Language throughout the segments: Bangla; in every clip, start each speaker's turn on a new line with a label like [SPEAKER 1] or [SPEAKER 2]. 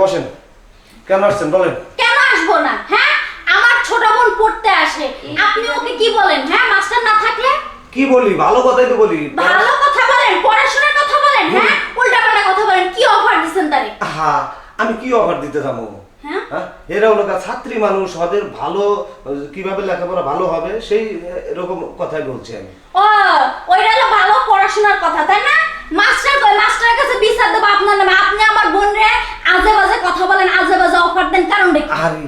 [SPEAKER 1] বসেন। কেন আসছেন? বলেন।
[SPEAKER 2] কেন আসব না হ্যাঁ? আমার ছোট বোন পড়তে আসে। আপনি ওকে কি বলেন হ্যাঁ? মাস্টার না থাকলে?
[SPEAKER 1] কি বলি? ভালো কথাই তো বলি।
[SPEAKER 2] ভালো কথা বলেন পড়াশোনার কথা বলেন হ্যাঁ? উল্টাপাল্টা কথা বলেন কি অফার দিচ্ছেন তারে?
[SPEAKER 1] হা আমি কি অফার দিতে যাব
[SPEAKER 2] হ্যাঁ?
[SPEAKER 1] হ্যাঁ? এরা হলো ছাত্রী মানুষ ওদের ভালো কীভাবে লেখাপড়া ভালো হবে সেই এরকম কথাই বলছি আমি।
[SPEAKER 2] ও ওইটা হলো ভালো পড়াশোনার কথা তাই না? মাস্টার কই মাস্টারের কাছে বিচার দেবো আপনার নামে। আপনি আমার বোনরে আজে বাজে কথা বলেন আজে বাজে অফার দেন কারণ দেখি
[SPEAKER 1] আরে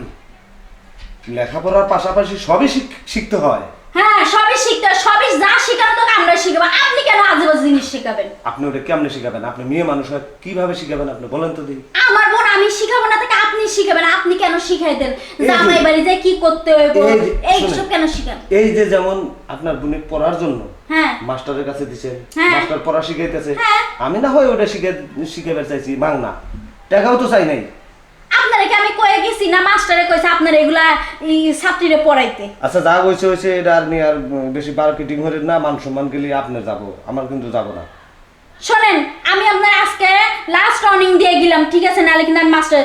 [SPEAKER 1] লেখাপড়ার পাশাপাশি সবই শিখ- শিখতে হয়।
[SPEAKER 2] হ্যাঁ সবই শিখতে হয়, সবই যা শিখানো তোকে আমরা শিখাবো। আপনি কেন আজে বাজে জিনিস শিখাবেন?
[SPEAKER 1] আপনি ওটা কেমনে শিখাবেন? আপনি মেয়ে মানুষ হয় কীভাবে শিখাবেন আপনি? বলেন তো দিন
[SPEAKER 2] আমার বোন আমি শিখাবো না তাকে আপনি শিখাবেন আপনি কেন শিখাই দেন? জামাই বাড়ি যায় কি করতে হইব?
[SPEAKER 1] এই শোনেন।
[SPEAKER 2] কেন শিখান?
[SPEAKER 1] এই যে যেমন আপনার বোনে পড়ার জন্য
[SPEAKER 2] হ্যাঁ।
[SPEAKER 1] মাস্টারের কাছে দিচ্ছেন
[SPEAKER 2] হ্যাঁ।
[SPEAKER 1] মাস্টার পড়া শিখাইতেছে
[SPEAKER 2] হ্যাঁ।
[SPEAKER 1] আমি না হয় ওটা শিখে শিখাবার চাইছি বাংলা টাকাও তো চাই নাই।
[SPEAKER 2] আপনারে কি আমি কয়ে গেছি না মাস্টারে কইছে আপনার এগুলা ছাত্রীরে পড়াইতে?
[SPEAKER 1] আচ্ছা যা হয়েছে হয়েছে এটা আর নিয়ে আর বেশি মার্কেটিং হলে না মান সম্মান গেলে আপনি যাব আমার কিন্তু যাব না।
[SPEAKER 2] শোনেন আমি আপনার আজকে লাস্ট অর্নিং দিয়ে গেলাম ঠিক আছে? নাহলে কিন্তু আমি মাস্টার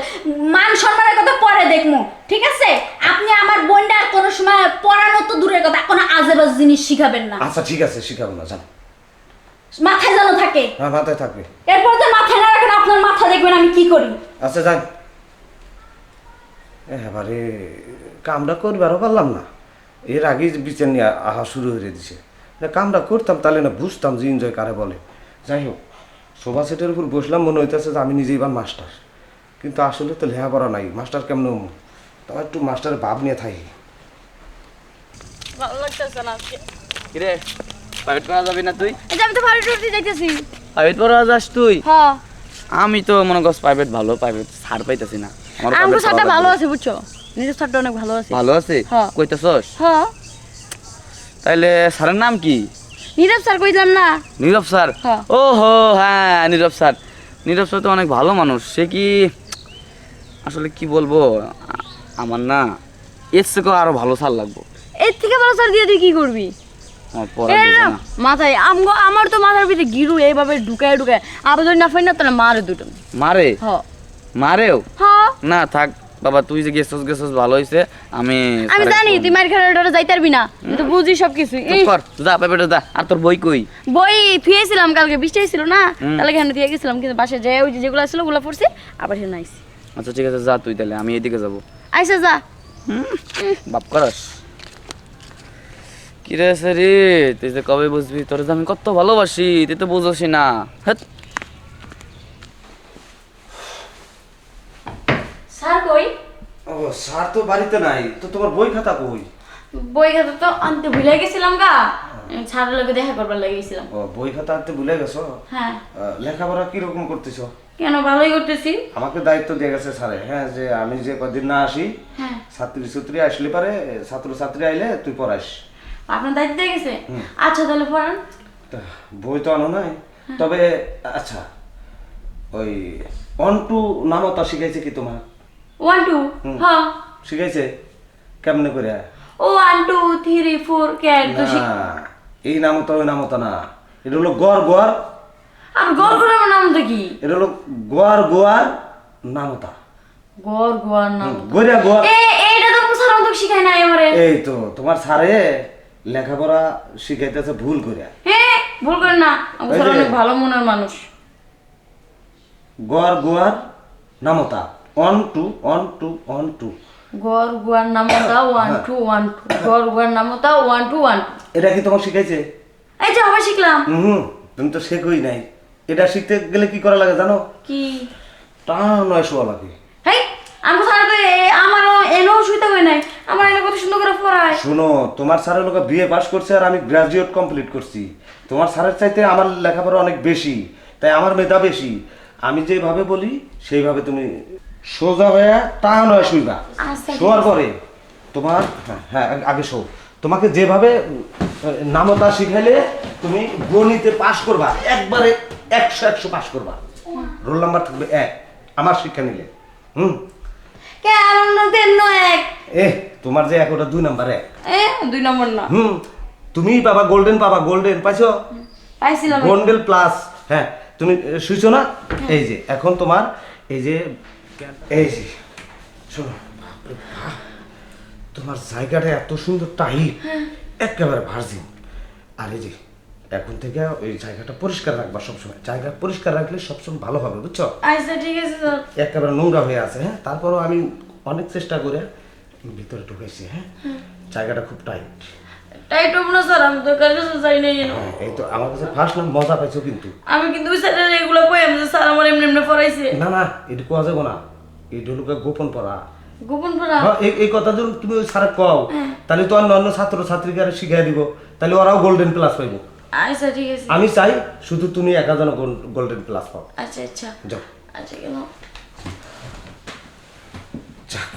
[SPEAKER 2] মান সম্মানের কথা পরে দেখব ঠিক আছে? আপনি আমার বোনটা কোনো সময় পড়ানো তো দূরের কথা কোনো আজে বাজে জিনিস শিখাবেন না।
[SPEAKER 1] আচ্ছা ঠিক আছে শিখাবো না যান
[SPEAKER 2] মাথায় যেন থাকে।
[SPEAKER 1] হ্যাঁ মাথায় থাকবে।
[SPEAKER 2] এরপর তো মাথায় না রাখেন আপনার মাথা দেখবেন আমি কি করি।
[SPEAKER 1] আচ্ছা যান এবারে কামটা করবারও পারলাম না। এর আগে বিচার নিয়ে আহা শুরু হয়ে দিছে। কামটা করতাম তাহলে না বুঝতাম যে এনজয় কারে বলে। যাই হোক। সোফা সেটের উপর বসলাম মনে হইতেছে যে আমি নিজেই বা মাস্টার। কিন্তু আসলে তো লেখাপড়া নাই মাস্টার কেমন? তাও একটু মাস্টারের ভাব নিয়ে থাকি।
[SPEAKER 3] ভালো লাগতেছে না আজকে। কিরে প্রাইভেট পড়া যাবি না তুই?
[SPEAKER 2] এই যে আমি তো ভালো টুটি যাইতেছি
[SPEAKER 3] প্রাইভেট পড়া যাস তুই?
[SPEAKER 2] হ্যাঁ
[SPEAKER 3] আমি তো মনে করছ প্রাইভেট ভালো প্রাইভেট ছাড় পাইতেছি না। আমার private
[SPEAKER 4] ভালো আছে বুঝছ? নিজের অনেক ভালো আছে।
[SPEAKER 3] ভালো আছে?
[SPEAKER 4] হ্যাঁ।
[SPEAKER 3] কইতেছস?
[SPEAKER 4] হ্যাঁ
[SPEAKER 3] তাইলে স্যারের নাম কি?
[SPEAKER 4] নীরব স্যার কইলাম না?
[SPEAKER 3] নীরব স্যার?
[SPEAKER 4] হ্যাঁ।
[SPEAKER 3] ও হো হ্যাঁ নীরব স্যার। নীরব স্যার তো অনেক ভালো মানুষ। সে কি আসলে কি বলব? আমার না এর থেকেও আরও ভালো স্যার লাগবো।
[SPEAKER 4] এর থেকে ভালো স্যার দিয়ে তুই কি করবি? না। মাথায় আমগো আমার তো মাথার ভিতরে গিরু এইভাবে ঢুকায় ঢুকায়। আবার যদি না ফাই না তাহলে মারে দুটো।
[SPEAKER 3] মারে?
[SPEAKER 4] হ।
[SPEAKER 3] মারেও?
[SPEAKER 4] হ্যাঁ
[SPEAKER 3] না থাক। বাবা তুই যে গেছস গেছস ভালো হইছে আমি
[SPEAKER 4] আমি জানি তুই মার খেলাটা যাইতে পারবি না তুই তো বুঝি সব কিছু
[SPEAKER 3] চুপ কর যা পেপেটা যা আর তোর বই কই?
[SPEAKER 4] বই থুয়েছিলাম কালকে বৃষ্টি হয়েছিল না? তাহলে এখানে দিয়ে গেছিলাম কিন্তু বাসে যে ওই যে যেগুলো ছিল ওগুলো পড়ছি আবার হেন আইসি
[SPEAKER 3] আচ্ছা ঠিক আছে যা তুই তাহলে আমি এদিকে যাব।
[SPEAKER 4] আইসা যা।
[SPEAKER 3] বাপ করাস। কি রে রে তুই যে কবে বুঝবি? তোর যে আমি কত ভালোবাসি তুই তো বুঝোসি না। হ্যাঁ
[SPEAKER 2] স্যার কই
[SPEAKER 1] ও স্যার তো বাড়িতে নাই তো তোমার বই খাতা কই?
[SPEAKER 4] বই খাতা তো আনতে ভুলে গেছিলাম গা। ছাড়ের লোকে দেখা করবার লাগে গেছিলাম।
[SPEAKER 1] ও বই খাতা আনতে ভুলে গেছো?
[SPEAKER 4] হ্যাঁ।
[SPEAKER 1] লেখাপড়া কীরকম করতেছো?
[SPEAKER 4] কেন ভালোই করতেছি।
[SPEAKER 1] আমাকে দায়িত্ব দিয়ে গেছে স্যারে হ্যাঁ যে আমি যে কদিন না আসি
[SPEAKER 4] হ্যাঁ।
[SPEAKER 1] ছাত্রী ছাত্রী আসলে পারে ছাত্র ছাত্রী আইলে তুই পড়াস।
[SPEAKER 4] আপনার দায়িত্ব দিয়ে গেছে? আচ্ছা তাহলে পড়ান।
[SPEAKER 1] বই তো আনো নাই। তবে আচ্ছা ওই ওয়ান টু নামতা শিখাইছে কি তোমার?
[SPEAKER 4] ওয়ান টু হ্যাঁ
[SPEAKER 1] শিখাইছে? কেমনে করে?
[SPEAKER 4] ও one two three four cat তো
[SPEAKER 1] না
[SPEAKER 4] শিখ
[SPEAKER 1] এই নামতা ওই নামতা না। এটা হলো গড় গোয়ার
[SPEAKER 4] আর গড় গোড়ার নাম তো কি?
[SPEAKER 1] এটা হলো গোয়ার গোয়ার নামতা।
[SPEAKER 4] গড় গোয়ার নাম
[SPEAKER 1] গড়িয়া গোয়ার
[SPEAKER 4] এ এইটা তো মুসার তো শিখায় নাই আমারে।
[SPEAKER 1] এই তো তোমার স্যারে লেখাপড়া শিখাইতেছে ভুল করে।
[SPEAKER 4] হ্যাঁ ভুল করেন না। অনেক ভালো মনের মানুষ।
[SPEAKER 1] গড় গোয়ার নামতা। One two one two one two
[SPEAKER 4] গড় গোয়ার নামতা ওয়ান টু ওয়ান টু গড় গোয়ার নামতা ওয়ান টু ওয়ান টু
[SPEAKER 1] এটা কি তোমার শিখাইছে?
[SPEAKER 4] এই যে আবার শিখলাম।
[SPEAKER 1] হুম তুমি তো শেখই নাই। এটা শিখতে গেলে কি করা লাগে জানো?
[SPEAKER 4] কি?
[SPEAKER 1] টান নয় শোয়া লাগে।
[SPEAKER 4] হেই আমি স্যার তো এ- আমারও এনেও শুইতে হয় নাই। আমার এনে কত সুন্দর করে পড়ায়।
[SPEAKER 1] শোনো তোমার স্যারের লোক বিএ পাস করছে আর আমি গ্রাজুয়েট কমপ্লিট করছি। তোমার স্যারের চাইতে আমার লেখাপড়া অনেক বেশি তাই আমার মেধা বেশি। আমি যেভাবে বলি সেইভাবে তুমি সোজা হয়ে টান নয় শুইবা।
[SPEAKER 4] আচ্ছা,
[SPEAKER 1] শোয়ার পরে তোমার হ্যাঁ, হ্যাঁ আগে শো তোমাকে যেভাবে নামতা শিখাইলে তুমি গণিতে পাশ করবা একবারে একশো একশো পাশ করবা। রোল নাম্বার থাকবে এক আমার শিক্ষা নিলে। হুম?
[SPEAKER 4] এক।
[SPEAKER 1] এ তোমার যে এক ওটা দুই নাম্বার এক।
[SPEAKER 4] এ দুই নম্বর না।
[SPEAKER 1] হুম? তুমি গোল্ডেন পাবা গোল্ডেন পাইছো?
[SPEAKER 4] পাইছিলাম।
[SPEAKER 1] গোল্ডেন প্লাস হ্যাঁ তুমি শুইছো না? এই যে এখন তোমার এই যে এই যে শোনো। তোমার জায়গাটা এত সুন্দর টাইট একেবারে ভার্জিন আর এই যে এখন থেকে ওই জায়গাটা পরিষ্কার রাখবা সবসময়। জায়গা পরিষ্কার রাখলে সবসময় ভালো হবে বুঝছ?
[SPEAKER 4] আচ্ছা ঠিক আছে স্যার
[SPEAKER 1] একেবারে নোংরা হয়ে আছে হ্যাঁ? তারপরও আমি অনেক চেষ্টা করে ভিতরে ঢুকেছি হ্যাঁ? জায়গাটা খুব টাইট
[SPEAKER 4] টাইট হব না স্যার? আমি তো কার কাছে যাই নাই।
[SPEAKER 1] হ্যাঁ এই তো আমার কাছে ফার্স্ট নাম মজা পাইছো কিন্তু।
[SPEAKER 4] আমি কিন্তু ওই স্যারের এগুলো কই আমি যে স্যার আমার এমনি এমনি পড়াইছে?
[SPEAKER 1] না না এটা কোয়া যাব না। এটা হলো গোপন পড়া
[SPEAKER 4] গোপন পড়া
[SPEAKER 1] এই কথা যদি তুমি স্যারে কও তাহলে তো অন্য অন্য ছাত্র ছাত্রীকে আর শিখাই দিব। তাহলে ওরাও গোল্ডেন প্লাস পাইব।
[SPEAKER 4] আচ্ছা ঠিক আছে।
[SPEAKER 1] আমি চাই শুধু তুমি একা যেন গোল্ডেন প্লাস পাও।
[SPEAKER 4] আচ্ছা আচ্ছা।
[SPEAKER 1] যাও
[SPEAKER 4] আচ্ছা কেন?
[SPEAKER 1] যাক।